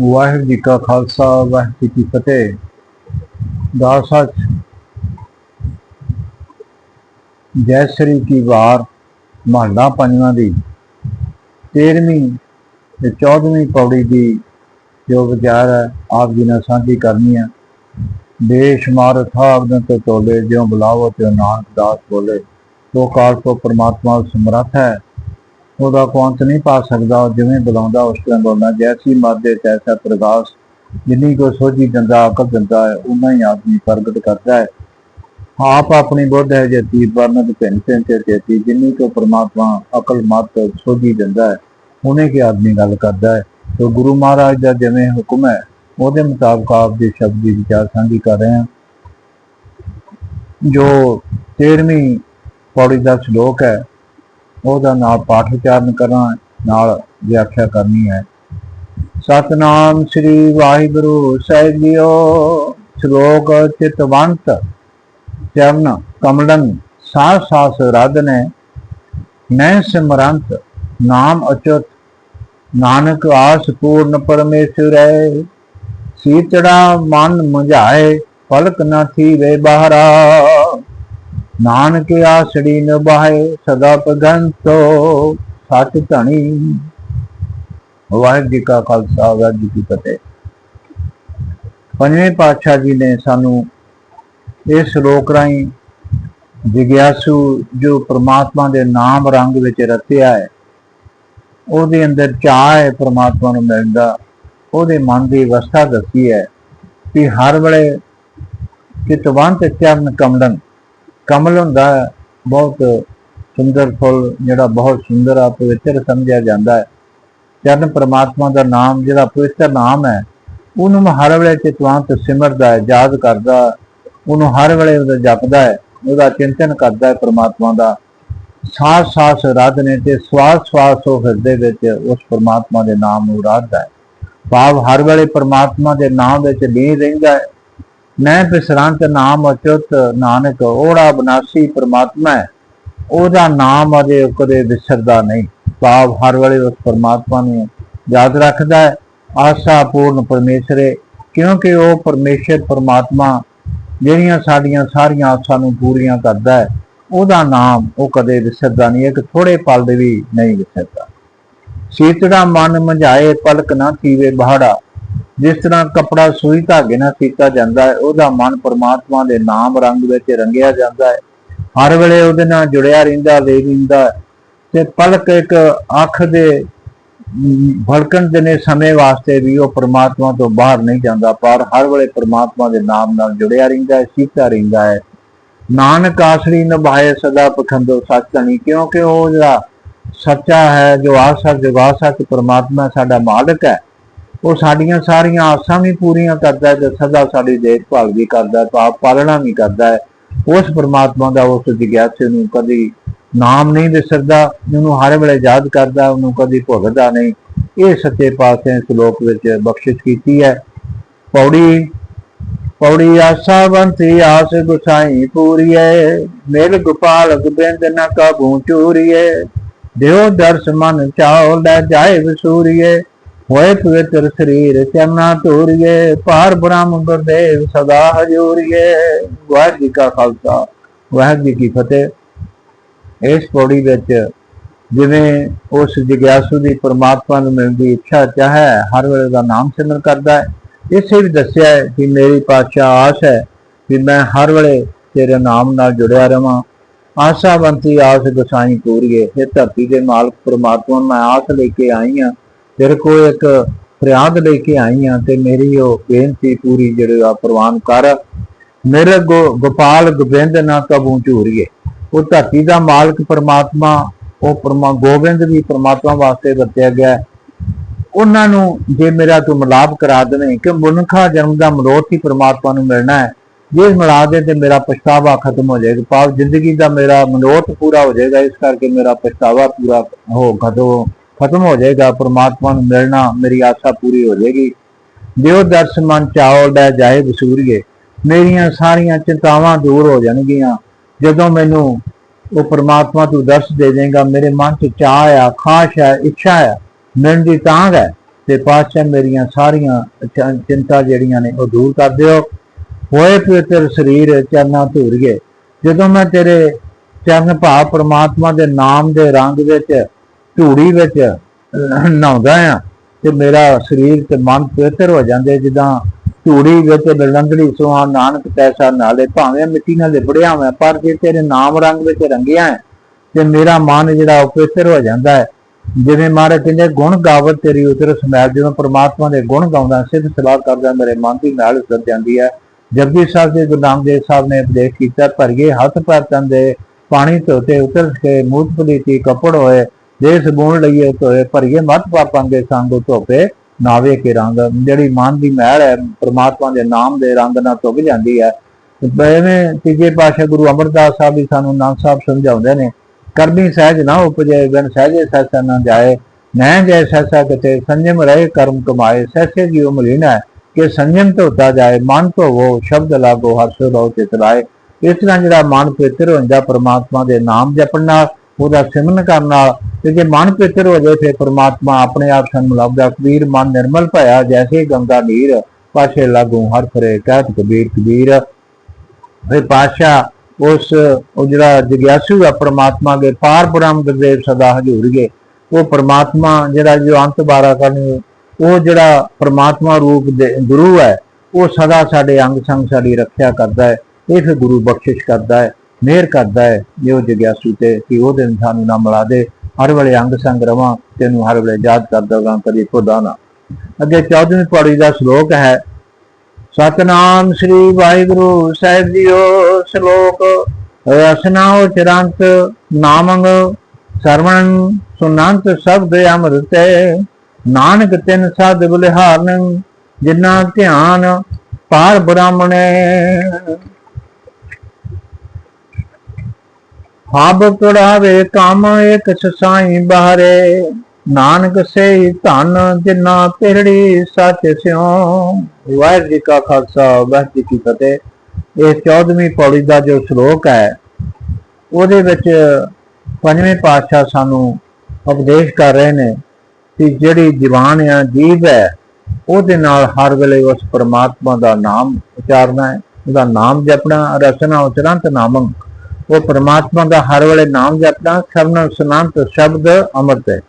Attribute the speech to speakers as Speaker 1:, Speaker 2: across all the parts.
Speaker 1: ਵਾਹਿਗੁਰੂ ਜੀ ਕਾ ਖਾਲਸਾ, ਵਾਹਿਗੁਰੂ ਜੀ ਕੀ ਫਤਿਹ। ਦਾ ਸੱਚ, ਜੈ ਸ੍ਰੀ ਕੀ ਵਾਰ, ਮਹੱਲਾ ਪੰਜਵਾਂ ਦੀ 13ਵੀਂ ਤੇ 14ਵੀਂ ਪੌੜੀ ਦੀ ਜੋ ਵਿਚਾਰ ਹੈ, ਆਪ ਜੀ ਨਾਲ ਸਾਂਝੀ ਕਰਨੀ ਹੈ। ਬੇਸ਼ੁਮਾਰ ਥਾਗਨ ਤੇ ਤੋਲੇ, ਜਿਉ ਬੁਲਾਵੋ ਤੇ ਨਾਨਕ ਦਾਸ ਬੋਲੇ। ਤੋ ਕਾਲ ਤੋਂ ਪਰਮਾਤਮਾ ਸਮਰੱਥ ਹੈ। ਉਹਦਾ ਕੋਈ ਨਹੀਂ ਪਾ ਸਕਦਾ ਜਿਵੇਂ ਬੁਲਾਉਂਦਾ, ਉਸ ਤਰ੍ਹਾਂ ਬੋਲਣਾ ਜੈਸੀ ਮਾਦੇ ਤੈਸਾ ਪ੍ਰਗਾਸ, ਜਿੰਨੀ ਕੋ ਸੋਝੀ ਦਿੰਦਾ, ਅਕਲ ਦਿੰਦਾ ਹੈ, ਉਨਾ ਹੀ ਆਦਮੀ ਪ੍ਰਗਟ ਕਰਦਾ ਹੈ। ਆਪ ਆਪਣੀ ਬੁੱਧ ਹੈ, ਜੇ ਤੀਰ ਵਰਨਤ ਭਿੰਨ ਭਿੰਨ ਤੇ ਤੇਤੀ ਜਿੰਨੀ ਕੋ ਪ੍ਰਮਾਤਮਾ ਅਕਲ ਮਤ ਸੋਝੀ ਦਿੰਦਾ ਹੈ, ਉਹਨੇ ਕੀ ਆਦਮੀ ਗੱਲ ਕਰਦਾ ਹੈ? ਤੇ ਗੁਰੂ ਮਹਾਰਾਜ ਦਾ ਜਿਵੇਂ ਹੁਕਮ ਹੈ, ਉਹਦੇ ਮੁਤਾਬਕ ਆਪ ਦੇ ਸ਼ਬਦ ਦੀ ਵਿਚਾਰ ਸਾਂਝੀ ਕਰ ਰਹੇ ਹਾਂ। ਜੋ 13ਵੀਂ ਪੌੜੀ ਦਾ ਸ਼ਲੋਕ ਹੈ ਉਹਦਾ ਨਾਲ ਪਾਠ ਉਚਾਰਨ ਕਰਨਾ ਨਾਲ ਵਿਆਖਿਆ ਕਰਨੀ ਹੈ। ਸਤਨਾਮ ਸ੍ਰੀ ਵਾਹਿਗੁਰੂ ਸਾਹਿਬ ਜੀਓ, ਸ਼ਲੋਕ ਚਿਤਵੰਤ, ਚਰਨ ਕਮਲਨ ਸਾਸ ਸਾਸ ਰਾਧਨੇ ਨੈ ਸਿਮਰੰਤ, ਨਾਮ ਅਚੁਤ, ਨਾਨਕ ਆਸ ਪੂਰਨ ਪਰਮੇਸ਼ਰੈ ਸੀਤੜਾ ਮਨ ਮੁਝਾਏ, ਪਲਕ ਨਾ ਥੀ ਥੀਵੇ ਬਾਹਰਾ। ਨਾਨਕ ਆਸੜੀ ਨਿਭਾਏ ਸਦਾ ਪਗੰਤੋ ਸੱਚ ਧਣੀ। ਵਾਹਿਗੁਰੂ ਜੀ ਕਾ ਖਾਲਸਾ, ਵਾਹਿਗੁਰੂ ਜੀ ਕੀ ਫਤਿਹ। ਪੰਜਵੇਂ ਪਾਤਸ਼ਾਹ ਜੀ ਨੇ ਸਾਨੂੰ ਇਸ ਸ਼ਲੋਕ ਰਾਹੀਂ ਜਿਗਿਆਸੂ ਜੋ ਪ੍ਰਮਾਤਮਾ ਦੇ ਨਾਮ ਰੰਗ ਵਿੱਚ ਰਤਿਆ ਹੈ, ਉਹਦੇ ਅੰਦਰ ਚਾਹ ਹੈ ਪ੍ਰਮਾਤਮਾ ਨੂੰ ਮਿਲਣ ਦਾ। ਉਹਦੇ ਮਨ ਦੀ ਅਵਸਥਾ ਦੱਸੀ ਹੈ ਕਿ ਹਰ ਵੇਲੇ ਚਿਤਵੰਤ ਚਰਨ ਕਮਲਨ ਕਮਲ ਹੁੰਦਾ ਹੈ, ਬਹੁਤ ਸੁੰਦਰ ਫੁੱਲ, ਜਿਹੜਾ ਬਹੁਤ ਸੁੰਦਰ ਆ, ਪਵਿੱਤਰ ਸਮਝਿਆ ਜਾਂਦਾ ਹੈ। ਚਰਨ ਪਰਮਾਤਮਾ ਦਾ ਨਾਮ, ਜਿਹੜਾ ਪਵਿੱਤਰ ਨਾਮ ਹੈ, ਉਹਨੂੰ ਮੈਂ ਹਰ ਵੇਲੇ ਚਿਤਵੰਤ ਸਿਮਰਦਾ ਹੈ, ਯਾਦ ਕਰਦਾ ਉਹਨੂੰ ਹਰ ਵੇਲੇ ਉਹਦਾ ਜਪਦਾ ਹੈ, ਉਹਦਾ ਚਿੰਤਨ ਕਰਦਾ ਹੈ ਪ੍ਰਮਾਤਮਾ ਦਾ। ਸਾਸ ਸਾਸ ਰਾਧਨੇ ਤੇ ਸਵਾਸ ਸਵਾਸ ਉਹ ਹਿਰਦੇ ਵਿੱਚ ਉਸ ਪਰਮਾਤਮਾ ਦੇ ਨਾਮ ਨੂੰ ਰਾਧਦਾ ਹੈ। ਭਾਵ ਹਰ ਵੇਲੇ ਪਰਮਾਤਮਾ ਦੇ ਨਾਮ ਵਿੱਚ ਲੀਨ ਰਹਿੰਦਾ ਹੈ। ਮੈਂ ਬਿਸਰਾਂਤ ਨਾਮ ਅਚੁੱਤ ਨਾਨਕ ਉਹੜਾ ਬਨਾਸੀ ਪ੍ਰਮਾਤਮਾ ਹੈ। ਉਹਦਾ ਨਾਮ ਅਜੇ ਕਦੇ ਵਿਸਰਦਾ ਨਹੀਂ। ਭਾਵ ਹਰ ਵੇਲੇ ਉਸ ਪ੍ਰਮਾਤਮਾ ਨੂੰ ਯਾਦ ਰੱਖਦਾ ਹੈ। ਆਸਾ ਪੂਰਨ ਪਰਮੇਸ਼ਰੇ ਕਿਉਂਕਿ ਉਹ ਪਰਮੇਸ਼ਰ ਪ੍ਰਮਾਤਮਾ ਜਿਹੜੀਆਂ ਸਾਡੀਆਂ ਸਾਰੀਆਂ ਆਸਾਂ ਨੂੰ ਪੂਰੀਆਂ ਕਰਦਾ ਹੈ, ਉਹਦਾ ਨਾਮ ਉਹ ਕਦੇ ਵਿਸਰਦਾ ਨਹੀਂ। ਇੱਕ ਥੋੜੇ ਪਲ ਦੇ ਵੀ ਨਹੀਂ ਵਿਸਰਦਾ। ਸੀਤੜਾ ਮਨ ਮਝਾਏ, ਪਲਕ ਨਾ ਕੀਵੇ ਬਹਾੜਾ। ਜਿਸ ਤਰ੍ਹਾਂ ਕਪੜਾ ਸੂਈ ਧਾਗੇ ਨਾਲ ਕੀਤਾ ਜਾਂਦਾ ਹੈ ਉਹਦਾ ਮਨ ਪਰਮਾਤਮਾ ਦੇ ਨਾਮ ਰੰਗ ਵਿੱਚ ਰੰਗਿਆ ਜਾਂਦਾ ਹੈ। ਹਰ ਵੇਲੇ ਉਹਦੇ ਨਾਲ ਜੁੜਿਆ ਰਹਿੰਦਾ ਲੇ ਰਹਿੰਦਾ ਹੈ। ਤੇ ਪਲਕ ਇੱਕ ਅੱਖ ਦੇ ਅਮ, ਭੜਕਣ ਦੇ ਨੇ ਸਮੇਂ ਵਾਸਤੇ ਵੀ ਉਹ ਪਰਮਾਤਮਾ ਤੋਂ ਬਾਹਰ ਨਹੀਂ ਜਾਂਦਾ ਪਰ ਹਰ ਵੇਲੇ ਪਰਮਾਤਮਾ ਦੇ ਨਾਮ ਨਾਲ ਜੁੜਿਆ ਰਹਿੰਦਾ ਹੈ ਸੀਤਾ ਰਹਿੰਦਾ ਹੈ। ਨਾਨਕ ਆਸਰੀ ਨਿਭਾਏ ਸਦਾ ਪਖੰਦੋ ਸੱਚਣੀ ਕਿਉਂਕਿ ਉਹ ਜਿਹੜਾ ਸੱਚਾ ਹੈ ਜੋ ਆਸਰ ਜਗਾ ਸੱਚ ਪਰਮਾਤਮਾ ਸਾਡਾ ਮਾਲਕ ਹੈ। ਉਹ ਸਾਡੀਆਂ ਸਾਰੀਆਂ ਆਸਾਂ ਵੀ ਪੂਰੀਆਂ ਕਰਦਾ ਹੈ ਤੇ ਸਦਾ ਸਾਡੀ ਦੇਖਭਾਲ ਵੀ ਕਰਦਾ ਹੈ, ਪਾਪ ਪਾਲਣਾ ਵੀ ਕਰਦਾ ਹੈ। ਉਸ ਪਰਮਾਤਮਾ ਦਾ ਉਸ ਜਿਗਿਆਸੇ ਨੂੰ ਕਦੀ ਨਾਮ ਨਹੀਂ ਵਿਸਰਦਾ ਉਹਨੂੰ ਹਰ ਵੇਲੇ ਯਾਦ ਕਰਦਾ, ਉਹਨੂੰ ਕਦੀ ਭੁੱਲਦਾ ਨਹੀਂ। ਇਹ ਸੱਚੇ ਪਾਸੇ ਸ਼ਲੋਕ ਵਿੱਚ ਬਖਸ਼ਿਸ਼ ਕੀਤੀ ਹੈ। ਪੌੜੀ ਪੌੜੀ ਆਸਾ ਆਸਾਵੰਤੀ ਆਸ ਗੁਸਾਈ ਪੂਰੀਏ, ਮੇਲ ਗੋਪਾਲ ਗੋਬਿੰਦ ਨਾ ਕਾਬੂ ਚੂਰੀਏ। ਦਿਓ ਦਰਸ ਮਨ ਚਾਓ ਲੈ ਜਾਏ ਵਸੂਰੀਏ। ਹੋਏ ਪਵਿੱਤਰ ਸਰੀਰ, ਚਰਨਾ ਧੂਰੀਏ, ਭਾਰ ਬ੍ਰਹਮ ਗੁਰਦੇਵ ਸਦਾ ਹਜੂਰੀਏ। ਵਾਹਿਗੁਰੂ ਜੀ ਕਾ ਖਾਲਸਾ, ਵਾਹਿਗੁਰੂ ਜੀ ਕੀ ਫਤਿਹ। ਇਸ ਪੌੜੀ ਵਿੱਚ ਜਿਵੇਂ ਉਸ ਜਿਗਿਆਸੂ ਦੀ ਪਰਮਾਤਮਾ ਨੂੰ ਮਿਲਣ ਦੀ ਇੱਛਾ ਚਾਹੇ, ਹਰ ਵੇਲੇ ਦਾ ਨਾਮ ਸਿਮਰਨ ਕਰਦਾ ਹੈ। ਇਸੇ ਵੀ ਦੱਸਿਆ ਹੈ ਕਿ ਮੇਰੀ ਪਾਤਸ਼ਾਹ ਆਸ ਹੈ ਕਿ ਮੈਂ ਹਰ ਵੇਲੇ ਤੇਰੇ ਨਾਮ ਨਾਲ ਜੁੜਿਆ ਰਵਾਂ। ਆਸਾਵੰਤੀ ਆਸ ਗੁਸਾਈ ਪੂਰੀਏ ਇਹ ਧਰਤੀ ਦੇ ਮਾਲਕ, ਪਰਮਾਤਮਾ ਨੂੰ ਮੈਂ ਆਸ ਲੈ ਕੇ ਆਈ ਹਾਂ। ਤੇਰੇ ਕੋਲ ਇੱਕ ਫਰਿਆਦ ਲੈ ਕੇ ਆਈ ਆ ਤੇ ਮੇਰੀ ਉਹ ਬੇਨਤੀ ਪੂਰੀ ਜਿਹੜੀ ਆ ਪ੍ਰਵਾਨ ਕਰ। ਮੇਰੇ ਗੋਪਾਲ ਗੋਬਿੰਦ ਨਾ ਕਬੂ ਝੂਰੀਏ ਉਹ ਧਰਤੀ ਦਾ ਮਾਲਕ ਪਰਮਾਤਮਾ, ਉਹ ਪਰਮਾ ਗੋਬਿੰਦ ਵੀ ਪ੍ਰਮਾਤਮਾ ਵਾਸਤੇ ਵਰਤਿਆ ਗਿਆ। ਉਹਨਾਂ ਨੂੰ ਜੇ ਮੇਰਾ ਤੂੰ ਮਿਲਾਪ ਕਰਾ ਦੇਵੇਂ ਕਿ ਮਨੁੱਖਾ ਜਨਮ ਦਾ ਮਨੋਰਥ ਹੀ ਪਰਮਾਤਮਾ ਨੂੰ ਮਿਲਣਾ ਹੈ। ਜੇ ਮਿਲਾ ਦੇ ਤੇ ਮੇਰਾ ਪਛਤਾਵਾ ਖਤਮ ਹੋ ਜਾਏਗਾ। ਪਾਪ ਜ਼ਿੰਦਗੀ ਦਾ ਮੇਰਾ ਮਨੋਰਥ ਪੂਰਾ ਹੋ ਜਾਏਗਾ। ਇਸ ਕਰਕੇ ਮੇਰਾ ਪਛਤਾਵਾ ਪੂਰਾ ਹੋ ਖਤਮ ਖਤਮ ਹੋ ਜਾਏਗਾ, ਪ੍ਰਮਾਤਮਾ ਨੂੰ ਮਿਲਣਾ, ਮੇਰੀ ਆਸਾ ਪੂਰੀ ਹੋ ਜਾਏਗੀ। ਦਿਓ ਦਰਸ ਮਨ ਚਾਓ, ਲੈ ਜਾਏ ਵਸੂਰੀਏ ਮੇਰੀਆਂ ਸਾਰੀਆਂ ਚਿੰਤਾਵਾਂ ਦੂਰ ਹੋ ਜਾਣਗੀਆਂ। ਜਦੋਂ ਮੈਨੂੰ ਉਹ ਪ੍ਰਮਾਤਮਾ ਤੂੰ ਦਰਸ ਦੇ ਦੇਗਾ ਮੇਰੇ ਮਨ 'ਚ ਚਾਹ ਆ, ਖਾਸ਼ ਹੈ ਇੱਛਾ ਆ, ਮਿਲਣ ਦੀ ਤਾਂਗ ਹੈ ਤੇ ਪਾਤਸ਼ਾਹ ਮੇਰੀਆਂ ਸਾਰੀਆਂ ਚ- ਚਿੰਤਾ ਜਿਹੜੀਆਂ ਨੇ ਉਹ ਦੂਰ ਕਰ ਦਿਓ। ਹੋਏ ਪਵਿੱਤਰ ਸਰੀਰ, ਚਰਨਾਂ ਧੂਰ ਗਏ ਜਦੋਂ ਮੈਂ ਤੇਰੇ ਚਰਨ ਭਾਵ ਪ੍ਰਮਾਤਮਾ ਦੇ ਨਾਮ ਦੇ ਰੰਗ ਵਿੱਚ ਧੂੜੀ ਵਿੱਚ ਨਹਾਉਂਦਾ ਆ ਤੇ ਮੇਰਾ ਸਰੀਰ ਤੇ ਮਨ ਪਵਿੱਤਰ ਹੋ ਜਾਂਦੇ ਜਿੱਦਾਂ ਧੂੜੀ ਵਿੱਚ ਲੰਗੜੀ ਸੁਹਾ, ਨਾਨਕ ਪੈਸਾ ਨਾਲੇ ਭਾਵੇਂ ਮਿੱਟੀ ਨਾਲ ਲਿਬੜਿਆ ਹੋਇਆ, ਪਰ ਜੇ ਤੇਰੇ ਨਾਮ ਰੰਗ ਵਿੱਚ ਰੰਗਿਆ ਹੈ, ਤੇ ਮੇਰਾ ਮਨ ਜਿਹੜਾ ਉਹ ਪਵਿੱਤਰ ਹੋ ਜਾਂਦਾ ਹੈ। ਜਿਵੇਂ ਮਹਾਰਾਜ ਕਹਿੰਦੇ ਗੁਣ ਗਾਵਤ ਤੇਰੀ ਉਤਰ ਸਮੈਲ, ਜਦੋਂ ਪ੍ਰਮਾਤਮਾ ਦੇ ਗੁਣ ਗਾਉਂਦਾ, ਸਿੱਧ ਸਲਾਹ ਕਰਦਾ, ਮੇਰੇ ਮਨ ਦੀ ਮੈਲ ਉਤਰ ਜਾਂਦੀ ਹੈ। ਜਪਜੀ ਸਾਹਿਬ ਦੇ ਗੁਰੂ ਨਾਨਕ ਦੇਵ ਸਾਹਿਬ ਨੇ ਉਪਦੇਸ਼ ਕੀਤਾ, ਭਰੀਏ ਹੱਥ ਪੈਰ ਤੰਦੇ ਪਾਣੀ ਧੋਤੇ, ਉਤਰ ਕੇ ਮੂਤ ਪਲੀਤੀ ਕੱਪੜ ਹੋਏ ਦੇ ਸਬੂਨ ਲਈਏ ਧੋਏ ਭਰੀਏ ਮਤ ਪਾਪਾਂਗੇ ਸੰਗੋ ਧੋਪੇ, ਨਾਵੇ ਕੇ ਰੰਗ। ਜਿਹੜੀ ਮਨ ਦੀ ਮਹਿਲ ਹੈ, ਪ੍ਰਮਾਤਮਾ ਦੇ ਨਾਮ ਦੇ ਰੰਗ ਨਾਲ ਧੁੱਪ ਜਾਂਦੀ ਹੈ। ਐਵੇਂ ਤੀਜੇ ਪਾਤਸ਼ਾਹ ਗੁਰੂ ਅਮਰਦਾਸ ਸਾਹਿਬ ਵੀ ਸਾਨੂੰ ਨਾਮ ਸਾਹਿਬ ਸਮਝਾਉਂਦੇ ਨੇ, ਕਰਮੀ ਸਹਿਜ ਨਾ ਉਪਜੇ, ਬਿਨ ਸਹਿਜੇ ਸਹਿਸਾ ਨਾ ਜਾਏ। ਨੈ ਜੈ ਸਹਿਸਾ ਕਿਤੇ, ਸੰਜਮ ਰਹੇ ਕਰਮ ਕਮਾਏ। ਸਹਿਸੇ ਜੀਉ ਮਲੀਨਾ ਹੈ ਕਿ ਸੰਜਮ ਧੋਤਾ ਜਾਏ। ਮਨ ਧੋਵੋ, ਸ਼ਬਦ ਲਾਗੋ, ਹਰਸ਼ ਰੋ ਚਿਤਰਾਏ ਇਸ ਤਰ੍ਹਾਂ ਜਿਹੜਾ ਮਨ ਪਵਿੱਤਰ ਹੁੰਦਾ, ਪਰਮਾਤਮਾ ਦੇ ਨਾਮ ਜਪਣ ਨਾਲ ਉਹਦਾ ਸਿਮਰਨ ਕਰਨ ਨਾਲ ਤੇ ਜੇ ਮਨ ਪਵਿੱਤਰ ਹੋ ਜਾਏ ਫਿਰ ਪ੍ਰਮਾਤਮਾ ਆਪਣੇ ਆਪ ਸਾਨੂੰ ਲੱਭਦਾ ਕਬੀਰ ਮਨ ਨਿਰਮਲ ਭਇਆ, ਜੈਸੇ ਗੰਗਾ ਨੀਰ ਪਾਛੇ ਲਾਗੂ ਹਰ ਫਰੇ ਕਹਿਤ ਕਬੀਰ ਕਬੀਰ। ਫਿਰ ਪਾਸ਼ਾ, ਉਸ, ਉਹ ਜਿਹੜਾ ਜਗਿਆਸੂ ਆ ਪ੍ਰਮਾਤਮਾ ਦੇ, ਪਾਰ ਬ੍ਰਹਮ ਗੁਰਦੇਵ ਸਦਾ ਹਜ਼ੂਰ ਗਏ ਉਹ ਪ੍ਰਮਾਤਮਾ ਜਿਹੜਾ ਜੋ ਅੰਤ ਬਾਰਾ ਕਰਨ, ਉਹ ਜਿਹੜਾ ਪ੍ਰਮਾਤਮਾ ਰੂਪ ਦੇ ਗੁਰੂ ਹੈ, ਉਹ ਸਦਾ ਸਾਡੇ ਅੰਗ ਸੰਗ ਸਾਡੀ ਰੱਖਿਆ ਕਰਦਾ ਹੈ। ਇਹ ਫਿਰ ਗੁਰੂ ਬਖਸ਼ਿਸ਼ ਕਰਦਾ ਹੈ। ਮਿਹਰ ਕਰਦਾ ਹੈ ਜੋ ਜਗਿਆਸੂ ਤੇ ਕਿ ਉਹ ਦਿਨ ਸਾਨੂੰ ਨਾ ਮਿਲਾ ਦੇ। ਹਰ ਵੇਲੇ ਅੰਗ ਸੰਗ ਰਵਾਂ, ਤੈਨੂੰ ਹਰ ਵੇਲੇ ਯਾਦ ਕਰਦਾ ਰਾਂ ਕਦੀ ਖੁਦਾ ਨਾ। ਅੱਗੇ 14ਵੀਂ ਪੌੜੀ ਦਾ ਸ਼ਲੋਕ ਹੈ, ਸਤਨਾਮ ਸ੍ਰੀ ਵਾਹਿਗੁਰੂ ਸਾਹਿਬ ਜੀਓ, ਸ਼ਲੋਕ ਰਸਨਾ ਉਚਰੰਤ ਨਾਮੰਗ ਸਰਵਣ ਸੁਨੰਤ ਸ਼ਬਦ ਅੰਮ੍ਰਿਤੇ। ਨਾਨਕ ਤਿਨ ਸਦ ਬਲਿਹਾਰਨ ਜਿਨਾ ਧਿਆਨ ਪਾਰ ਬ੍ਰਾਹਮਣੇ। ਹਬ ਪੜਾਵੇ ਕੰਮ ਇੱਕ ਸਸਾਈ ਬਾਰੇ। ਨਾਨਕ ਸੇ ਧਨ ਜਿਨਾ ਪਿਰੜੀ ਸੱਚ ਸਿਉ। ਵਾਹਿਗੁਰੂ ਜੀ ਕਾ ਖਾਲਸਾ, ਵਾਹਿਗੁਰੂ ਜੀ ਕੀ ਫਤਿਹ। ਇਹ 14ਵੀਂ ਪੌੜੀ ਦਾ ਜੋ ਸ਼ਲੋਕ ਹੈ, ਉਹਦੇ ਵਿੱਚ ਪੰਜਵੇਂ ਪਾਤਸ਼ਾਹ ਸਾਨੂੰ ਉਪਦੇਸ਼ ਕਰ ਰਹੇ ਨੇ ਕਿ ਜਿਹੜੀ ਜ਼ੁਬਾਨ ਆ ਜੀਵ ਹੈ, ਉਹਦੇ ਨਾਲ ਹਰ ਵੇਲੇ ਉਸ ਪਰਮਾਤਮਾ ਦਾ ਨਾਮ ਉਚਾਰਨਾ ਹੈ। ਉਹਦਾ ਨਾਮ ਜਪਣਾ ਰਸਨਾ ਉਚਰੰਤ ਨਾਮੰ ਉਹ ਪ੍ਰਮਾਤਮਾ ਦਾ ਹਰ ਵੇਲੇ ਨਾਮ ਜਪਦਾ ਸਰਵਨ ਸੁਨੰਤ ਸ਼ਬਦ ਅੰਮ੍ਰਿਤ ਹੈ।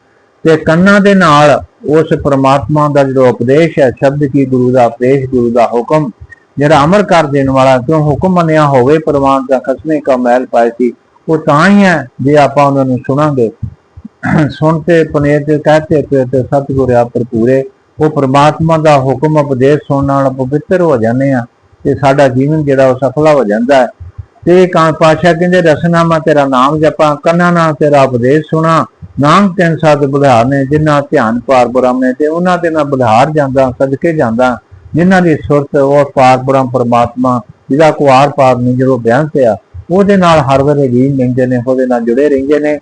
Speaker 1: ਤੇ ਕੰਨਾਂ ਦੇ ਨਾਲ ਉਸ ਪ੍ਰਮਾਤਮਾ ਦਾ ਜਿਹੜਾ ਉਪਦੇਸ਼ ਹੈ, ਸ਼ਬਦ ਕੀ ਗੁਰੂ ਦਾ ਉਪਦੇਸ਼, ਗੁਰੂ ਦਾ ਹੁਕਮ, ਜਿਹੜਾ ਅਮਰ ਕਰ ਦੇਣ ਵਾਲਾ, ਕਿਉਂ ਹੁਕਮ ਮੰਨਿਆ ਹੋਵੇ ਪ੍ਰਮਾਣ ਦਾ ਖਸਮੇ ਕਾ ਮਹਿਲ ਪਾਏ ਸੀ, ਉਹ ਤਾਂ ਹੀ ਹੈ ਜੇ ਆਪਾਂ ਉਹਨਾਂ ਨੂੰ ਸੁਣਾਂਗੇ। ਸੁਣਤੇ ਪਨੇ ਤੇ ਕਹਤੇ ਤੇ ਤੇ ਸਤਿਗੁਰ ਆਪ ਭਰਪੂਰੇ ਉਹ ਪ੍ਰਮਾਤਮਾ ਦਾ ਹੁਕਮ, ਉਪਦੇਸ਼ ਸੁਣਨ ਨਾਲ ਪਵਿੱਤਰ ਹੋ ਜਾਂਦੇ ਆ ਤੇ ਸਾਡਾ ਜੀਵਨ ਜਿਹੜਾ ਉਹ ਸਫਲਾ ਹੋ ਜਾਂਦਾ ਹੈ। ਤੇ ਕਾਂ ਪਾਸ਼ਾ ਕਹਿੰਦੇ ਰਸਨਾਮਾ ਤੇਰਾ ਨਾਮ ਜਪਾਂ, ਕੰਨਾਂ ਨਾਲ ਤੇਰਾ ਉਪਦੇਸ਼ ਸੁਣਾ, ਨਾਮ ਤਿੰਨ ਸਤ ਬੁਧਾਰ ਨੇ, ਜਿਨ੍ਹਾਂ ਧਿਆਨ ਪਾਰ ਬ੍ਰਹਮ ਨੇ ਤੇ ਉਹਨਾਂ ਦੇ ਨਾਲ ਬੁਧਾਰ ਜਾਂਦਾ, ਸਦਕੇ ਜਾਂਦਾ, ਜਿਨ੍ਹਾਂ ਦੀ ਸੁਰਤ ਉਹ ਪਾਰ ਬ੍ਰਹਮ ਪਰਮਾਤਮਾ, ਜਿਹਦਾ ਕੋ ਆਰ ਪਾਰ ਨਹੀਂ ਜਦੋਂ ਬਿਆਨ ਤੇ ਆ ਉਹਦੇ ਨਾਲ ਹਰ ਵੇਲੇ ਲੀਨ ਰਹਿੰਦੇ ਨੇ, ਉਹਦੇ ਨਾਲ ਜੁੜੇ ਰਹਿੰਦੇ ਨੇ।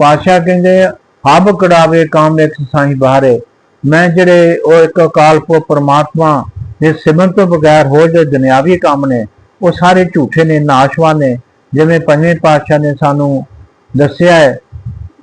Speaker 1: ਪਾਸ਼ਾ ਕਹਿੰਦੇ, ਹਬ ਕੜਾਵੇ ਕਾਮ ਇੱਕ ਸਾਈ ਬਾਹਰੇ, ਮੈਂ ਜਿਹੜੇ ਉਹ ਇੱਕ ਅਕਾਲਪੋ ਪਰਮਾਤਮਾ ਦੇ ਸਿਮਰਨ ਤੋਂ ਬਗੈਰ ਹੋਰ ਜੋ ਦੁਨਿਆਵੀ ਕੰਮ ਨੇ ਉਹ ਸਾਰੇ ਝੂਠੇ ਨੇ, ਨਾਸ਼ਵਾਨ ਨੇ। ਜਿਵੇਂ ਪੰਜਵੇਂ ਪਾਤਸ਼ਾਹ ਨੇ ਸਾਨੂੰ ਦੱਸਿਆ ਹੈ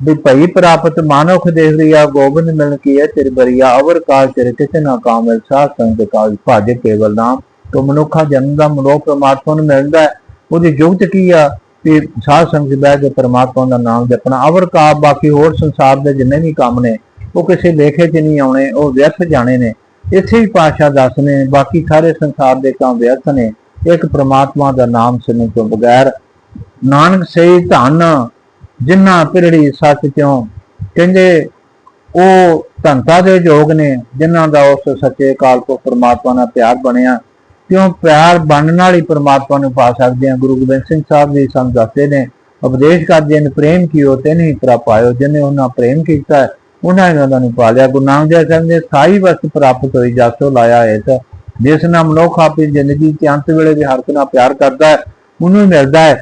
Speaker 1: ਵੀ ਭਈ ਪ੍ਰਾਪਤ ਮਾਨਵ ਦੇਖ ਰਿਆ ਗੋਬਿੰਦ ਮਿਲ ਕੀ ਹੈ ਤੇਰੀ ਬਰੀਆ ਅਵਰ ਕਾਲ ਤੇਰੇ ਕਿਸੇ ਨਾ ਕਾਮ ਹੈ ਸਾਧ ਸੰਗ ਕਾਲ, ਭਾਜ ਕੇਵਲ ਨਾਮ। ਤੋਂ ਮਨੁੱਖਾ ਜਨਮ ਦਾ ਮਨੋਹ ਪਰਮਾਤਮਾ ਨੂੰ ਮਿਲਦਾ ਹੈ। ਉਹਦੀ ਜੁਗਤ ਕੀ ਆ ਕਿ ਸਾਧ ਸੰਗ ਚ ਬਹਿ ਕੇ ਪਰਮਾਤਮਾ ਦਾ ਨਾਮ ਜਪਣਾ। ਅਵਰ ਕਾ ਬਾਕੀ ਹੋਰ ਸੰਸਾਰ ਦੇ ਜਿੰਨੇ ਵੀ ਕੰਮ ਨੇ, ਉਹ ਕਿਸੇ ਲੇਖੇ 'ਚ ਨਹੀਂ ਆਉਣੇ, ਉਹ ਵਿਅਰਥ ਜਾਣੇ ਨੇ। ਇੱਥੇ ਹੀ ਪਾਸ਼ਾ ਦੱਸ ਨੇ, ਬਾਕੀ ਸਾਰੇ ਸੰਸਾਰ ਦੇ ਕੰਮ ਵਿਅਰਥ ਨੇ। ਇੱਕ ਪ੍ਰਮਾਤਮਾ ਦਾ ਨਾਮ ਸੁਣਨ ਤੋਂ ਬਗੈਰ ਨਾਨਕ ਸਹੀ ਧਨ ਜਿਨ੍ਹਾਂ ਪਿਰੜੀ ਸੱਚ ਕਿਉਂ ਕਹਿੰਦੇ ਉਹ ਧੰਤਾ ਦੇ ਯੋਗ ਨੇ, ਜਿਨ੍ਹਾਂ ਦਾ ਉਸ ਸੱਚੇ ਕਾਲ ਤੋਂ ਪ੍ਰਮਾਤਮਾ ਨਾਲ ਪਿਆਰ ਬਣਿਆ। ਕਿਉਂ ਪਿਆਰ ਬਣਨ ਨਾਲ ਹੀ ਪ੍ਰਮਾਤਮਾ ਨੂੰ ਪਾ ਸਕਦੇ ਆ ਗੁਰੂ ਗੋਬਿੰਦ ਸਿੰਘ ਸਾਹਿਬ ਜੀ ਸਾਨੂੰ ਦੱਸਦੇ ਨੇ, ਉਪਦੇਸ਼ ਕਰਦੇ ਨੇ, ਪ੍ਰੇਮ ਕੀਓ ਤੇ ਨਹੀਂ ਪ੍ਰਾਪਾਇਓ ਜਿਹਨੇ ਉਹਨਾਂ ਪ੍ਰੇਮ ਕੀਤਾ, ਉਹਨਾਂ ਨੇ ਉਹਨਾਂ ਨੂੰ ਪਾ ਲਿਆ। ਗੁਰੂ ਨਾਨਕ ਦੇਵ ਸਾਹਿਬ ਨੇ ਸਾਈ ਵਸਤ ਪ੍ਰਾਪਤ ਹੋਈ ਜਾਸੋ ਲਾਇਆ ਹੈ ਤਾਂ ਜਿਸ ਨਾਲ ਮਨੁੱਖ ਆਪਣੀ ਜ਼ਿੰਦਗੀ ਦੇ ਅੰਤ ਵੇਲੇ ਵੀ ਹਰ ਨਾਲ ਪਿਆਰ ਕਰਦਾ ਹੈ, ਉਹਨੂੰ ਮਿਲਦਾ ਹੈ।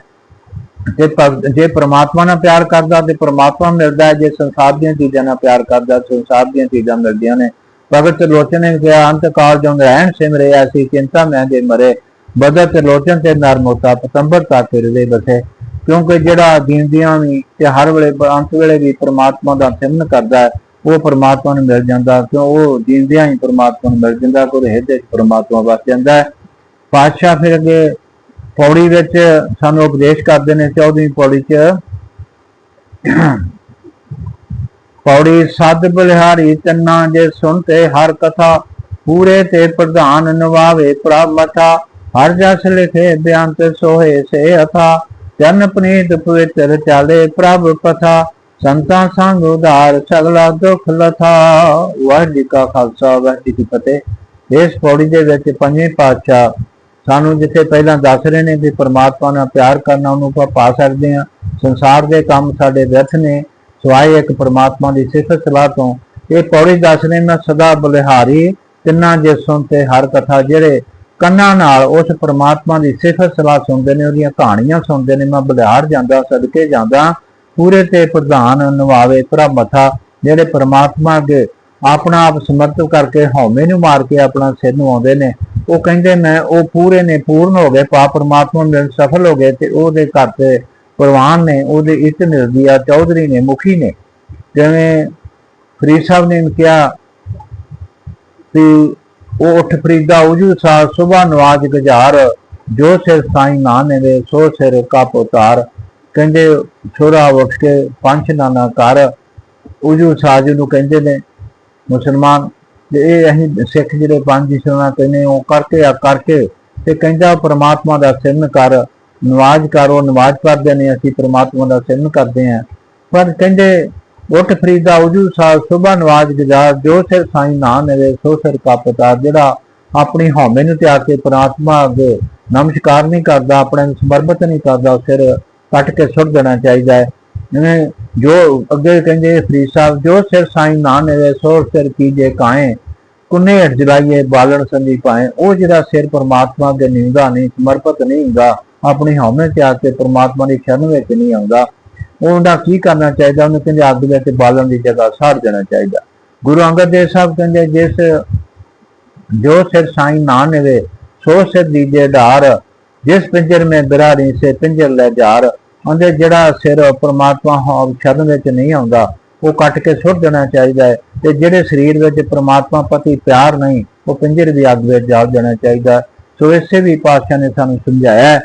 Speaker 1: ਜੇ ਜੇ ਪ੍ਰਮਾਤਮਾ ਨਾਲ ਪਿਆਰ ਕਰਦਾ, ਤੇ ਪ੍ਰਮਾਤਮਾ ਮਿਲਦਾ ਹੈ, ਜੇ ਸੰਸਾਰ ਦੀਆਂ ਚੀਜ਼ਾਂ ਨਾਲ ਪਿਆਰ ਕਰਦਾ ਸੰਸਾਰ ਦੀਆਂ ਚੀਜ਼ਾਂ ਮਿਲਦੀਆਂ ਨੇ। ਭਗਤ ਲੋਚਨ ਨੇ ਕਿਹਾ, ਅੰਤ ਕਾਲ ਜੋਂ ਰਹਿਣ ਸਿਮਰੇ ਐਸੀ ਚਿੰਤਾ ਮੈਂ ਦੇ ਮਰੇ। ਬਦਤ ਲੋਚਨ ਤੇ ਨਰਮੋਤਾ ਪਤੰਬਰ ਤਾ ਫਿਰਦੇ ਬਸੇ। ਕਿਉਂਕਿ ਜਿਹੜਾ ਦੀਨਦੀਆਂ ਵੀ ਤੇ ਹਰ ਵੇਲੇ, ਅੰਤ ਵੇਲੇ ਵੀ ਪ੍ਰਮਾਤਮਾ ਦਾ ਸਿਮਰਨ ਕਰਦਾ ਹੈ ਉਹ ਪਰਮਾਤਮਾ ਨੂੰ ਮਿਲ ਜਾਂਦਾ ਕਿਉਂ ਉਹ ਜਿੰਦਿਆਂ ਹੀ ਪਰਮਾਤਮਾ ਨੂੰ ਮਿਲ ਜਾਂਦਾ ਕੋਈ ਹਿਰਦੇ ਪਰਮਾਤਮਾ ਵਸ ਜਾਂਦਾ ਹੈ। ਪਾਤਸ਼ਾਹ ਫਿਰ ਅੱਗੇ ਪੌੜੀ ਵਿੱਚ ਸਾਨੂੰ ਉਪਦੇਸ਼ ਕਰਦੇ ਨੇ 14ਵੀਂ ਪੌੜੀ 'ਚ, ਪੌੜੀ ਸਦ ਬਲਿਹਾਰੀ ਤੰਨਾ ਜੇ ਸੁਣਤੇ ਹਰ ਕਥਾ ਪੂਰੇ ਤੇ ਪ੍ਰਧਾਨ ਨਵਾਵੇ ਪ੍ਰਭ ਮਥਾ, ਹਰ ਜਸ ਲਿਖੇ ਬਿਆੰਤ ਸੋਹੇ ਸੇ ਅਥਾ ਜਨ ਪਨੀਤ ਪਵਿੱਤਰ ਚਾਲੇ ਪ੍ਰਭ ਪਥਾ ਸੰਤਾਂ ਸੰਗ ਉਧਾਰ ਸਗਲਾ ਦੁੱਖ ਲਥਾ। ਵਾਹਿਗੁਰੂ ਜੀ ਕਾ ਖਾਲਸਾ, ਵਾਹਿਗੁਰੂ ਜੀ ਕੀ ਫਤਿਹ। ਇਸ ਪੌੜੀ ਦੇ ਵਿੱਚ ਪੰਜਵੇਂ ਪਾਤਸ਼ਾਹ ਸਾਨੂੰ ਜਿੱਥੇ ਪਹਿਲਾਂ ਦੱਸ ਰਹੇ ਨੇ ਕਿ ਪਰਮਾਤਮਾ ਨਾਲ ਪਿਆਰ ਕਰਨਾ, ਉਹਨੂੰ ਆਪਾਂ ਪਾ ਸਕਦੇ ਹਾਂ। ਸੰਸਾਰ ਦੇ ਕੰਮ ਸਾਡੇ ਵਿਅਰਥ ਨੇ। ਸਵਾਏ ਇੱਕ ਪਰਮਾਤਮਾ ਦੀ ਸਿਫਤ ਸਲਾਹ ਤੋਂ। ਇਹ ਪੌੜੀ ਦੱਸ ਰਹੇ, ਮੈਂ ਸਦਾ ਬਲਿਹਾਰੀ, ਤਿੰਨਾਂ ਜੇ ਸੁਣਤੇ ਹਰ ਕਥਾ ਜਿਹੜੇ ਕੰਨਾਂ ਨਾਲ ਉਸ ਪਰਮਾਤਮਾ ਦੀ ਸਿਫਤ ਸਲਾਹ ਸੁਣਦੇ ਨੇ, ਉਹਦੀਆਂ ਕਹਾਣੀਆਂ ਸੁਣਦੇ ਨੇ। ਮੈਂ ਬਲਿਹਾਰ ਜਾਂਦਾ, ਸਦਕੇ ਜਾਂਦਾ। ਪੂਰੇ ਤੇ ਪ੍ਰਧਾਨ ਨਵਾਵੇ ਭਰਾ ਮਥਾ, ਜਿਹੜੇ ਪਰਮਾਤਮਾ ਅੱਗੇ ਆਪਣਾ ਆਪ ਸਮਰਪਿਤ ਕਰਕੇ ਹਉਮੈ ਨੂੰ ਮਾਰ ਕੇ ਆਪਣਾ ਸਿਰ ਨੂੰ ਆਉਂਦੇ ਨੇ, ਉਹ ਕਹਿੰਦੇ ਮੈਂ, ਉਹ ਪੂਰੇ ਨੇ ਪੂਰਨ ਹੋ ਗਏ ਪਾ ਪਰਮਾਤਮਾ ਮਿਲ ਸਫਲ ਹੋ ਗਏ ਤੇ ਉਹਦੇ ਘਰ ਤੇ ਪ੍ਰਵਾਨ ਨੇ, ਉਹਦੇ ਇੱਤ ਨਿਰਦੀਆ ਚੌਧਰੀ ਨੇ, ਮੁਖੀ ਨੇ। ਜਿਵੇਂ ਫਰੀਦ ਸਾਹਿਬ ਨੇ ਕਿਹਾ ਕਿ ਉਹ ਉੱਠ ਫਰੀਦਾ ਉਜੂ ਸਾ ਸੁਬਾ ਨਵਾਜ ਗੁਜ਼ਾਰ, ਜੋ ਸਿਰ ਸਾਈ ਨਾ ਨੇ ਸੋ ਸਿਰ ਕਪ ਉਤਾਰ। ਕਹਿੰਦੇ ਛੋਰਾ ਉੱਠ ਕੇ ਪੰਜ ਨਾਨਾ ਕਰ ਉਜੂ ਸਾਜ ਨੂੰ ਕਹਿੰਦੇ ਨੇ ਮੁਸਲਮਾਨ, ਤੇ ਇਹ ਅਸੀਂ ਸਿੱਖ ਜਿਹੜੇ ਪੰਜ ਜਿਸਨਾ ਕਹਿੰਦੇ ਉਹ ਕਰਕੇ ਆ ਕਰਕੇ ਤੇ ਕਹਿੰਦਾ ਪ੍ਰਮਾਤਮਾ ਦਾ ਸਿਮਰਨ ਕਰ, ਨਵਾਜ਼ ਕਰੋ ਨਵਾਜ਼ ਪੜ੍ਹਦੇ ਨੇ, ਅਸੀਂ ਪ੍ਰਮਾਤਮਾ ਦਾ ਸਿਮਰਨ ਕਰਦੇ ਆ ਪਰ ਕਹਿੰਦੇ ਉੱਠ ਫਰੀਦਾ, ਉਜੂ ਸਾ ਸੁਬਾ ਨਵਾਜ਼ ਗੁਜ਼ਾਰ, ਜੋ ਸਿਰ ਸਾਈ ਨਾ ਨਵੇ, ਸੋ ਸਿਰ ਕਾਪਤਾ ਜਿਹੜਾ ਆਪਣੀ ਹਉਮੈ ਨੂੰ ਤਿਆਗ ਕੇ ਪ੍ਰਮਾਤਮਾ ਅੱਗੇ ਨਮਸਕਾਰ ਨਹੀਂ ਕਰਦਾ, ਆਪਣੇ ਨੂੰ ਸਮਰਪਿਤ ਨਹੀਂ ਕਰਦਾ ਉਹ ਸਿਰ ਕੱਟ ਕੇ ਸੁੱਟ ਦੇਣਾ ਚਾਹੀਦਾ ਹੈ। ਜਿਵੇਂ ਜੋ ਅੱਗੇ ਕਹਿੰਦੇ ਫਰੀਦ ਸਾਹਿਬ, ਜੋ ਸਿਰ ਸਾਈ ਨਾ ਨਵੇ ਸੋ ਸਿਰ ਕੀਜੇ ਕਾਏ। ਕੁੰਨੇ ਹਟ ਜਲਾਈਏ, ਬਾਲਣ ਸੰਦੀ ਪਾਏ ਉਹ ਜਿਹੜਾ ਸਿਰ ਪਰਮਾਤਮਾ ਦੇ ਨਿੰਦਾ ਨਹੀਂ, ਸਮਰਪਿਤ ਨਹੀਂ ਹੁੰਦਾ, ਆਪਣੀ ਹਉਮੈ ਤਿਆਗ ਕੇ ਪਰਮਾਤਮਾ ਦੀ ਸ਼ਰਨ ਵਿੱਚ ਨਹੀਂ ਆਉਂਦਾ, ਉਹਦਾ ਕੀ ਕਰਨਾ ਚਾਹੀਦਾ? ਉਹਨੂੰ ਕਹਿੰਦੇ ਅੱਗ ਵਿੱਚ ਬਾਲਣ ਦੀ ਜਗ੍ਹਾ ਸਾੜ ਦੇਣਾ ਚਾਹੀਦਾ। ਗੁਰੂ ਅੰਗਦ ਦੇਵ ਸਾਹਿਬ ਕਹਿੰਦੇ, ਜਿਸ ਜੋ ਸਿਰ ਸਾਈਂ ਨਾ ਨਵੇ ਸੋ ਸਿਰ ਦੀਜੇ ਢਾਰ ਜਿਸ ਪਿੰਜਰ ਮੇ ਬਿਰਾਰੀ ਸੇ ਪਿੰਜਰ ਲੈ ਜਾਰ, ਉਹਦੇ ਜਿਹੜਾ ਸਿਰ ਪਰਮਾਤਮਾ ਹੋ ਸ਼ਰਨ ਵਿੱਚ ਨਹੀਂ ਆਉਂਦਾ, ਉਹ ਕੱਟ ਕੇ ਸੁੱਟ ਦੇਣਾ ਚਾਹੀਦਾ ਹੈ ਤੇ ਜਿਹੜੇ ਸਰੀਰ ਵਿੱਚ ਪਰਮਾਤਮਾ ਪ੍ਰਤੀ ਪਿਆਰ ਨਹੀਂ, ਉਹ ਪਿੰਜਰ ਦੀ ਅੱਗ ਵਿੱਚ ਜਾਲ ਦੇਣਾ ਚਾਹੀਦਾ ਸੋ ਇਸੇ ਵੀ ਪਾਤਸ਼ਾਹ ਨੇ ਸਾਨੂੰ ਸਮਝਾਇਆ ਹੈ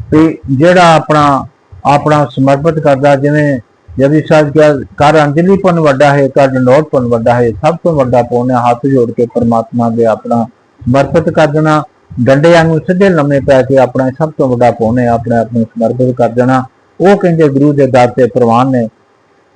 Speaker 1: ਵੀ ਜਿਹੜਾ ਆਪਣਾ ਆਪਣਾ ਸਮਰਪਿਤ ਕਰਦਾ, ਜਿਵੇਂ ਜਦੀ ਸਾਹਿਬ ਕਿਹਾ ਕਰ ਅੰਜਲੀ ਪਨ ਵੱਡਾ ਹੈ ਕਰ ਜਨੋਟ ਪਨ ਵੱਡਾ ਹੈ, ਸਭ ਤੋਂ ਵੱਡਾ ਪੁੰਨ ਹੈ, ਹੱਥ ਜੋੜ ਕੇ ਪਰਮਾਤਮਾ ਦੇ ਆਪਣਾ ਸਮਰਪਿਤ ਕਰ ਦੇਣਾ। ਡੰਡਿਆਂ ਨੂੰ ਸਿੱਧੇ ਲੰਮੇ ਪੈ ਕੇ ਆਪਣਾ ਸਭ ਤੋਂ ਵੱਡਾ ਪੁੰਨ ਆਪਣੇ ਆਪ ਨੂੰ ਸਮਰਪਿਤ ਕਰ ਦੇਣਾ। ਉਹ ਕਹਿੰਦੇ ਗੁਰੂ ਦੇ ਦਰ ਤੇ ਪ੍ਰਵਾਨ ਨੇ।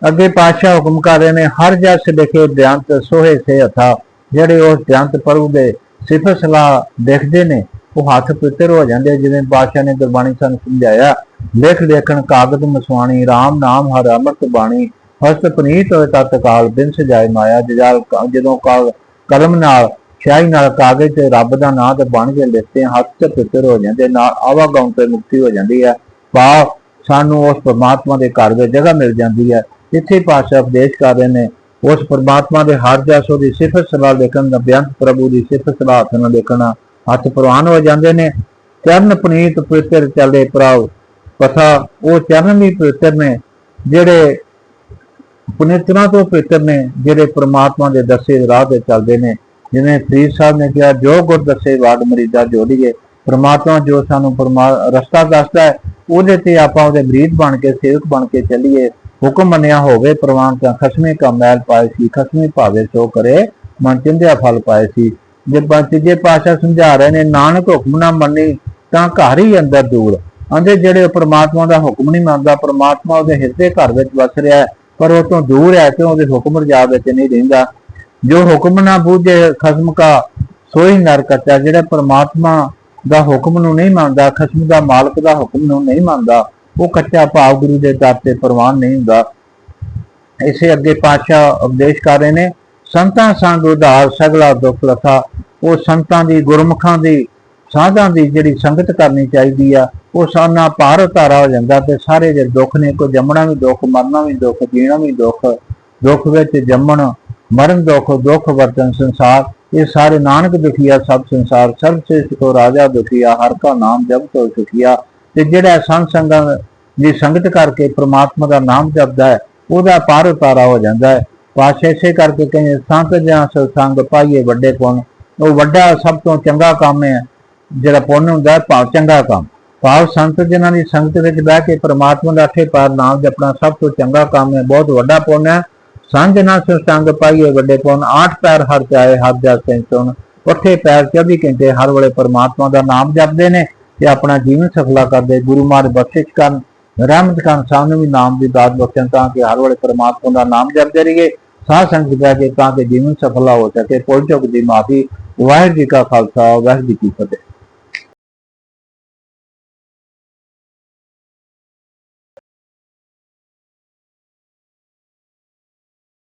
Speaker 1: ਅੱਗੇ ਪਾਤਸ਼ਾਹ ਹੁਕਮ ਕਰ ਰਹੇ ਨੇ, ਹਰ ਜਸ ਲਿਖੇ ਬਿਆੰਤ ਸੋਹੇ ਸੇ ਹਥਾ ਜਿਹੜੇ ਉਸ ਬਿਆੰਤ ਪ੍ਰਭੂ ਦੇ ਸਿਫਤ ਸਲਾਹ ਦੇਖਦੇ ਨੇ, ਉਹ ਹੱਥ ਪਵਿੱਤਰ ਹੋ ਜਾਂਦੇ ਜਿਵੇਂ ਪਾਤਸ਼ਾਹ ਨੇ ਗੁਰਬਾਣੀ ਸਾਨੂੰ ਸਮਝਾਇਆ, ਲਿਖ ਲੇਖਣ ਕਾਗਦ ਮਸਵਾਣੀ RAM ਨਾਮ ਹਰ ਅਮਰਤ ਬਾਣੀ, ਹਸਤ ਪਨੀਤ ਹੋਏ ਤਤ ਕਾਲ ਬਿਨ ਸਜਾਏ ਮਾਇਆ, ਜਜਾਲ ਜਦੋਂ ਕਾਲ ਕਲਮ ਨਾਲ ਸ਼ਾਹੀ ਨਾਲ ਕਾਗਜ਼ ਤੇ ਰੱਬ ਦਾ ਨਾਮ ਤੇ ਬਣ ਕੇ ਲਿਖਦੇ ਹੱਥ ਤੇ ਪਿੱਤਰ ਹੋ ਜਾਂਦੇ, ਨਾਲ ਆਵਾਗਾਉਂ ਤੇ ਮੁਕਤੀ ਹੋ ਜਾਂਦੀ ਹੈ। ਪਾ ਸਾਨੂੰ ਉਸ ਪਰਮਾਤਮਾ ਦੇ ਘਰ ਵਿੱਚ ਜਗ੍ਹਾ ਮਿਲ ਜਾਂਦੀ ਹੈ। ਇੱਥੇ ਪਾਸ਼ਾ ਉਪਦੇਸ਼ ਕਰ ਰਹੇ ਨੇ, ਉਸ ਪਰਮਾਤਮਾ ਦੇ ਹਰ ਜਸੋ ਦੀ ਸਿਫਤ ਸਲਾਹ ਦੇਖਣ ਦਾ ਬਿਆੰਤ ਪ੍ਰਭੂ ਦੀ ਸਿਫਤ ਸਲਾਹ ਨਾਲ ਦੇਖਣਾ, ਹੱਥ ਪ੍ਰਵਾਨ ਹੋ ਜਾਂਦੇ ਨੇ। ਚਰਨ ਪਨੀਤ ਪਵਿੱਤਰ ਚੱਲੇ ਪ੍ਰਾਉ ਪਥਾ, ਉਹ ਚਰਨ ਵੀ ਪਵਿੱਤਰ ਨੇ, ਜਿਹੜੇ ਪੁਨੀਤਨਾ ਤੋਂ ਪਵਿੱਤਰ ਨੇ, ਜਿਹੜੇ ਪ੍ਰਮਾਤਮਾ ਦੇ ਦੱਸੇ ਰਾਹ ਤੇ ਚੱਲਦੇ ਨੇ। ਜਿਵੇਂ ਫਰੀਦ ਸਾਹਿਬ ਨੇ ਕਿਹਾ, ਜੋ ਗੁਰ ਦੱਸੇ ਵਾਗ ਮਰੀਦਾ ਜੋੜੀਏ ਪ੍ਰਮਾਤਮਾ ਜੋ ਸਾਨੂੰ ਪਰਮਾ, ਰਸਤਾ ਦੱਸਦਾ ਹੈ, ਉਹਦੇ ਤੇ ਆਪਾਂ ਉਹਦੇ ਮਰੀਦ ਬਣ ਕੇ, ਸੇਵਕ ਬਣ ਕੇ ਚੱਲੀਏ। ਹੁਕਮ ਮੰਨਿਆ ਹੋਵੇ ਪ੍ਰਵਾਨ ਤਾਂ ਖਸਮੇ ਕਾ ਮੈਲ ਪਾਏ ਸੀ, ਖਸਮੇ ਭਾਵੇ ਸੋ ਕਰੇ, ਮਨ ਚਿੰਦਿਆ ਫਲ ਪਾਏ ਸੀ। ਜੇ ਪੰਜ ਜੇ ਪਾਸ਼ਾ ਸਮਝਾ ਰਹੇ ਨੇ, ਨਾਨਕ ਹੁਕਮ ਨਾ ਮੰਨੀ, ਤਾਂ ਘਰ ਹੀ ਅੰਦਰ ਦੂਰ। ਆਂਦੇ ਜਿਹੜੇ ਪ੍ਰਮਾਤਮਾ ਦਾ ਹੁਕਮ ਨਹੀਂ ਮੰਨਦਾ, ਪ੍ਰਮਾਤਮਾ ਉਹਦੇ ਹਿਰਦੇ ਘਰ ਵਿੱਚ ਵਸ ਰਿਹਾ ਹੈ, ਪਰ ਉਹ ਤੋਂ ਦੂਰ ਹੈ ਤੇ ਉਹਦੇ ਹੁਕਮ ਰਜਾ ਵਿੱਚ ਨਹੀਂ ਰਹਿੰਦਾ। ਜੋ ਹੁਕਮ ਨਾ ਬੂਝੇ, ਖਸਮ ਕਾ ਸੋਈ ਨਰ ਕੱਚਾ ਜਿਹੜਾ ਪਰਮਾਤਮਾ ਦਾ ਹੁਕਮ ਨੂੰ ਨਹੀਂ ਮੰਨਦਾ, ਖਸਮ ਦਾ ਮਾਲਕ ਦਾ ਹੁਕਮ ਨੂੰ ਨਹੀਂ ਮੰਨਦਾ, ਉਹ ਕੱਚਾ ਭਾਵ ਗੁਰੂ ਦੇ ਦਰ ਤੇ ਪ੍ਰਵਾਨ ਨਹੀਂ ਹੁੰਦਾ। ਇਸੇ ਅੱਗੇ ਪਾਤਸ਼ਾਹ ਉਪਦੇਸ਼ ਕਰ ਰਹੇ ਨੇ, ਸੰਤਾਂ ਸੰਗ ਉਧਾਰ, ਸਗਲਾ ਦੁੱਖ ਲਥਾ, ਉਹ ਸੰਤਾਂ ਦੀ, ਗੁਰਮੁਖਾਂ ਦੀ, ਸਾਧਾਂ ਦੀ ਜਿਹੜੀ ਸੰਗਤ ਕਰਨੀ ਚਾਹੀਦੀ ਆ, ਉਹ ਸਾਨਾ ਭਾਰ ਉਤਾਰਾ ਹੋ ਜਾਂਦਾ ਤੇ ਸਾਰੇ ਜਿਹੜੇ ਦੁੱਖ ਨੇ ਕੋ ਜੰਮਣਾ ਵੀ ਦੁੱਖ, ਮਰਨਾ ਵੀ ਦੁੱਖ, ਜੀਣਾ ਵੀ ਦੁੱਖ ਦੁੱਖ ਵਿੱਚ ਜੰਮਣ ਮਰਨ ਦੁੱਖ ਦੁੱਖ ਵਰਤਨ ਸੰਸਾਰ, ਇਹ ਸਾਰੇ ਨਾਨਕ ਦੁਖੀਆ, ਸਭ ਸੰਸਾਰ ਸਭ ਸੇ ਸੁਖੋ ਰਾਜਾ ਦੁਖੀਆ, ਹਰ ਕਾ ਨਾਮ ਜਪ ਤੋ ਸੁਖੀਆ। ਤੇ ਜਿਹੜਾ ਸੰਤ ਸੰਗਾਂ ਦੀ ਸੰਗਤ ਕਰਕੇ ਪ੍ਰਮਾਤਮਾ ਦਾ ਨਾਮ ਜਪਦਾ ਹੈ, ਉਹਦਾ ਪਾਰ ਉਤਾਰਾ ਹੋ ਜਾਂਦਾ ਹੈ। ਪਾਸ਼ੇ ਇਸੇ ਕਰਕੇ ਕਹਿੰਦੇ, ਸੰਤ ਜਾਂ ਸਤਸੰਗ ਪਾਈਏ ਵੱਡੇ ਪੁੰਨ। ਉਹ ਵੱਡਾ ਸਭ ਤੋਂ ਚੰਗਾ ਕੰਮ ਹੈ, ਜਿਹੜਾ ਪੁੰਨ ਹੁੰਦਾ ਹੈ, ਭਾਵ ਚੰਗਾ ਕੰਮ। ਭਾਵ ਸੰਤ ਜਿਨ੍ਹਾਂ ਦੀ ਸੰਗਤ ਵਿੱਚ ਬਹਿ ਕੇ ਪ੍ਰਮਾਤਮਾ ਦਾ ਅਠੇ ਪਾਰ ਨਾਮ ਜਪਣਾ ਸਭ ਤੋਂ ਚੰਗਾ ਕੰਮ ਹੈ, ਬਹੁਤ ਵੱਡਾ ਪੁੰਨ ਹੈ। ਸਾਂਝ ਨਾਲ ਸਤਸੰਗ ਪਾਈਏ ਵੱਡੇ ਪੁੰਨ, ਆਠ ਪੈਰ ਹਰ ਚਾਏ ਹਰ ਜਸ ਸੁਣ ਉੱਥੇ ਪੈਰ 24 ਘੰਟੇ, ਹਰ ਵੇਲੇ ਪਰਮਾਤਮਾ ਦਾ ਨਾਮ ਜਪਦੇ ਨੇ ਤੇ ਆਪਣਾ ਜੀਵਨ ਸਫਲਾ ਕਰਦੇ, ਗੁਰੂ ਮਹਾਰਾਜ ਬਖਸ਼ਿਸ਼ ਕਰਨ, ਰਹਿਮਤ ਕਰਨ, ਸਾਨੂੰ ਵੀ ਨਾਮ ਦੀ ਦਾਤ ਬਖਸ਼ਣ ਤਾਂ ਕਿ ਹਰ ਵੇਲੇ ਪਰਮਾਤਮਾ ਦਾ ਨਾਮ ਜਪਦੇ ਰਹੀਏ, ਸਾਧ ਸੰਗਤ ਬਹਿ ਕੇ ਤਾਂ ਕਿ ਜੀਵਨ ਸਫਲਾ ਹੋ ਸਕੇ। ਪੁੱਲ ਚੁੱਕ ਦੀ ਮਾਫੀ, ਵਾਹਿਗੁਰੂ ਜੀ ਕਾ ਖਾਲਸਾ, ਵਾਹਿਗੁਰੂ ਜੀ ਕੀ ਫਤਿਹ।